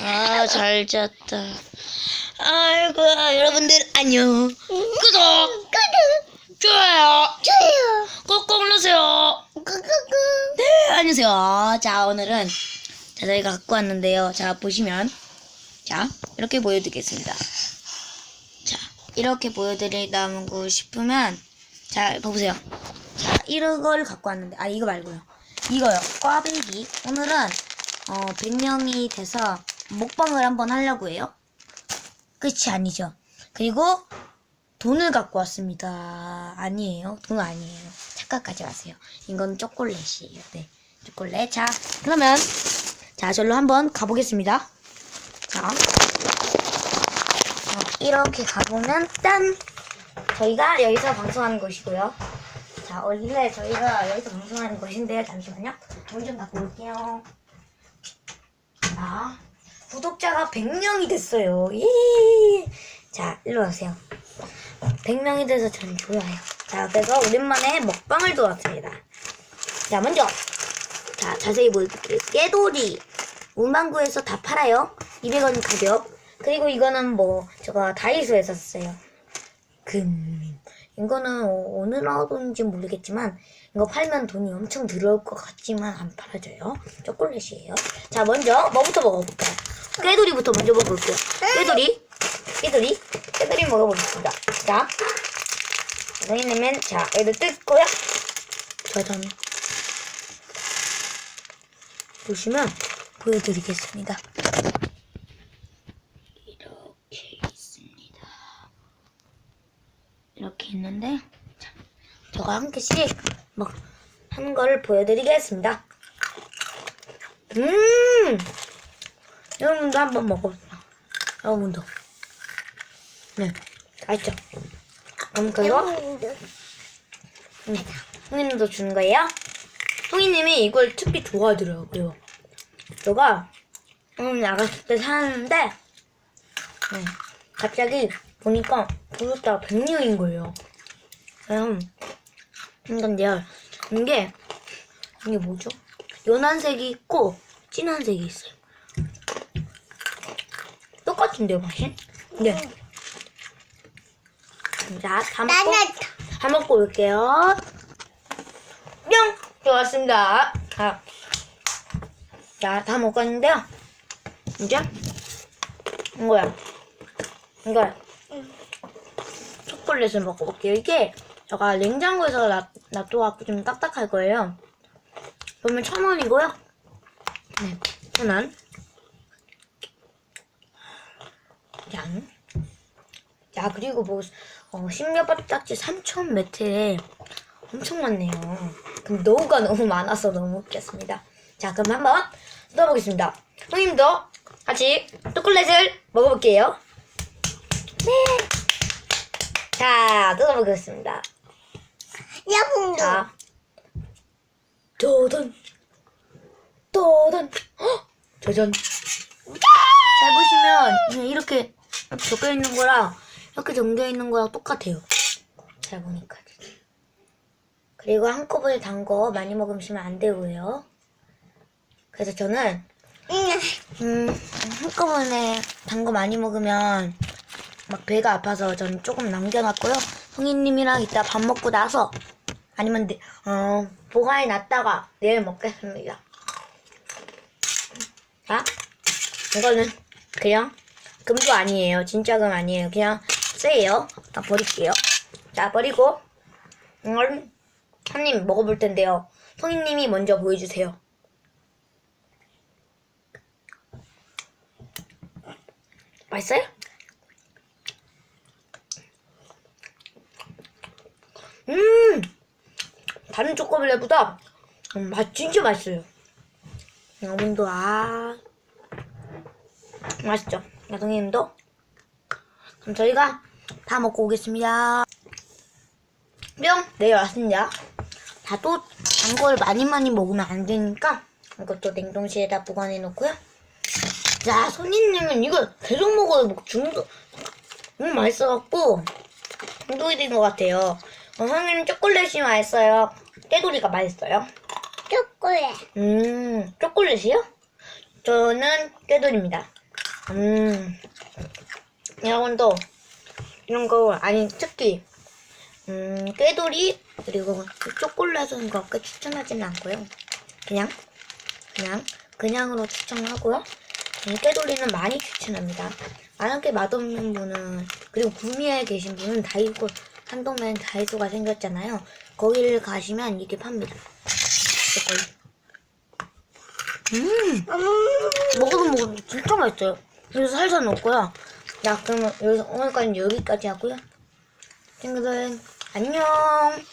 아, 잘 잤다. 아이고, 여러분들 안녕. 구독, 구독, 좋아요, 좋아요, 꾹꾹 누르세요. 구구구. 네, 안녕하세요. 자, 오늘은 자, 저희가 갖고 왔는데요. 자, 보시면 자, 이렇게 보여드리겠습니다. 자, 이렇게 보여드리다고 싶으면 자, 봐보세요. 자, 이런 걸 갖고 왔는데 아, 이거 말고요. 이거요. 꽈배기. 오늘은 어, 100명이 돼서 먹방을 한번 하려고 해요. 끝이 아니죠. 그리고 돈을 갖고 왔습니다. 아니에요. 돈 아니에요. 착각하지 마세요. 이건 초콜릿이에요. 네. 초콜릿. 자, 그러면, 자, 절로 한번 가보겠습니다. 자. 어, 이렇게 가보면, 짠! 저희가 여기서 방송하는 곳이고요. 자, 원래 저희가 여기서 방송하는 곳인데요. 잠시만요. 문좀 닫고 올게요. 자, 구독자가 100명이 됐어요. 예! 자, 일로 와세요. 100명이 돼서 저는 좋아요. 자, 그래서 오랜만에 먹방을 도왔습니다. 자, 먼저. 자, 자세히 보여드릴게요. 깨돌이. 문방구에서 다 팔아요. 200원 가격. 그리고 이거는 뭐, 제가 다이소에서 샀어요. 금. 이거는 어, 어느 나라인지 모르겠지만, 이거 팔면 돈이 엄청 들어올 것 같지만 안 팔아져요. 초콜릿이에요. 자, 먼저 뭐부터 먹어볼까요? 깨돌이부터 먼저 먹어볼게요. 깨돌이. 깨돌이. 깨돌이 먹어보겠습니다. 자. 선생님은, 자, 얘도 뜯고요. 짜잔. 보시면 보여드리겠습니다. 이렇게 있습니다. 이렇게 있는데, 자, 제가 한 개씩 막, 한 거를 보여드리겠습니다. 음! 여러분도 한번 먹어보세요. 여러분도. 네, 맛있죠? 아무튼도 응. 송이님도 주는 거예요? 송이님이 이걸 특히 좋아하더라고요. 제가 음, 나갔을 때 사는데 네, 갑자기 보니까 구독자가 100명인 거예요. 음, 근데요, 이게 이게 뭐죠? 연한 색이 있고 진한 색이 있어요. 똑같은데요, 맛이? 네. 자, 다 먹고 다 먹고 올게요. 뿅! 좋았습니다. 자, 자, 다 먹었는데요. 이제, 이거야. 이거야. 초콜릿을 먹어볼게요. 이게, 제가 냉장고에서 놔, 놔둬갖고 좀 딱딱할 거예요. 그러면 천 원이고요. 네, 천 원. 양. 자, 그리고 뭐, 어, 신겨바딱지 3천 매트에 엄청 많네요. 그럼 노우가 너무 많아서 너무 웃겼습니다. 자, 그럼 한번 뜯어보겠습니다. 형님도 같이 초콜릿을 먹어볼게요. 네. 자, 뜯어보겠습니다. 여분도. 자, 도전, 도전, 헉! 짜잔. 잘 보시면 그냥 이렇게 적혀 있는 거랑 이렇게 적혀 있는 거랑 똑같아요. 잘 보니까. 그리고 한꺼번에 단 거 많이 먹으시면 안 되고요. 그래서 저는 응. 음, 한꺼번에 단 거 많이 먹으면 막 배가 아파서 저는 조금 남겨놨고요. 성인님이랑 이따 밥 먹고 나서 아니면 내- 어, 보관해 놨다가 내일 먹겠습니다. 자, 이거는 그냥 금도 아니에요. 진짜 금 아니에요. 그냥 쎄예요. 다 버릴게요. 자, 버리고 이걸 한입 먹어볼 텐데요. 성인님이 먼저 보여주세요. 맛있어요? 음! 다른 초코블레보다 음, 맛 진짜 맛있어요. 여러분도 아 맛있죠? 야동님도 그럼 저희가 다 먹고 오겠습니다. 뿅! 내일 왔습니다. 다또 단걸 많이 많이 먹으면 안 되니까 이것도 냉동실에다 보관해 놓고요. 자, 손님님은 이거 계속 먹어도 뭐 중독, 너무 맛있어갖고 중독이 된 것 같아요. 어, 선생님 초콜릿이 맛있어요. 깨돌이가 맛있어요. 초콜릿. 음, 초콜릿이요? 저는 깨돌입니다. 음, 여러분도 이런 거, 아니, 특히, 음, 깨돌이, 그리고 초콜릿은 그렇게 추천하지는 않고요. 그냥, 그냥, 그냥으로 추천하고요. 음, 깨돌이는 많이 추천합니다. 만약에 맛없는 분은, 그리고 구미에 계신 분은 다이소, 한동면 다이소가 생겼잖아요. 거기를 가시면 이게 팝니다. 음! 먹어도 먹어도 진짜 맛있어요. 그래서 살살 넣고요. 자, 그러면 여기서 오늘까지는 여기까지 하고요. 친구들, 안녕!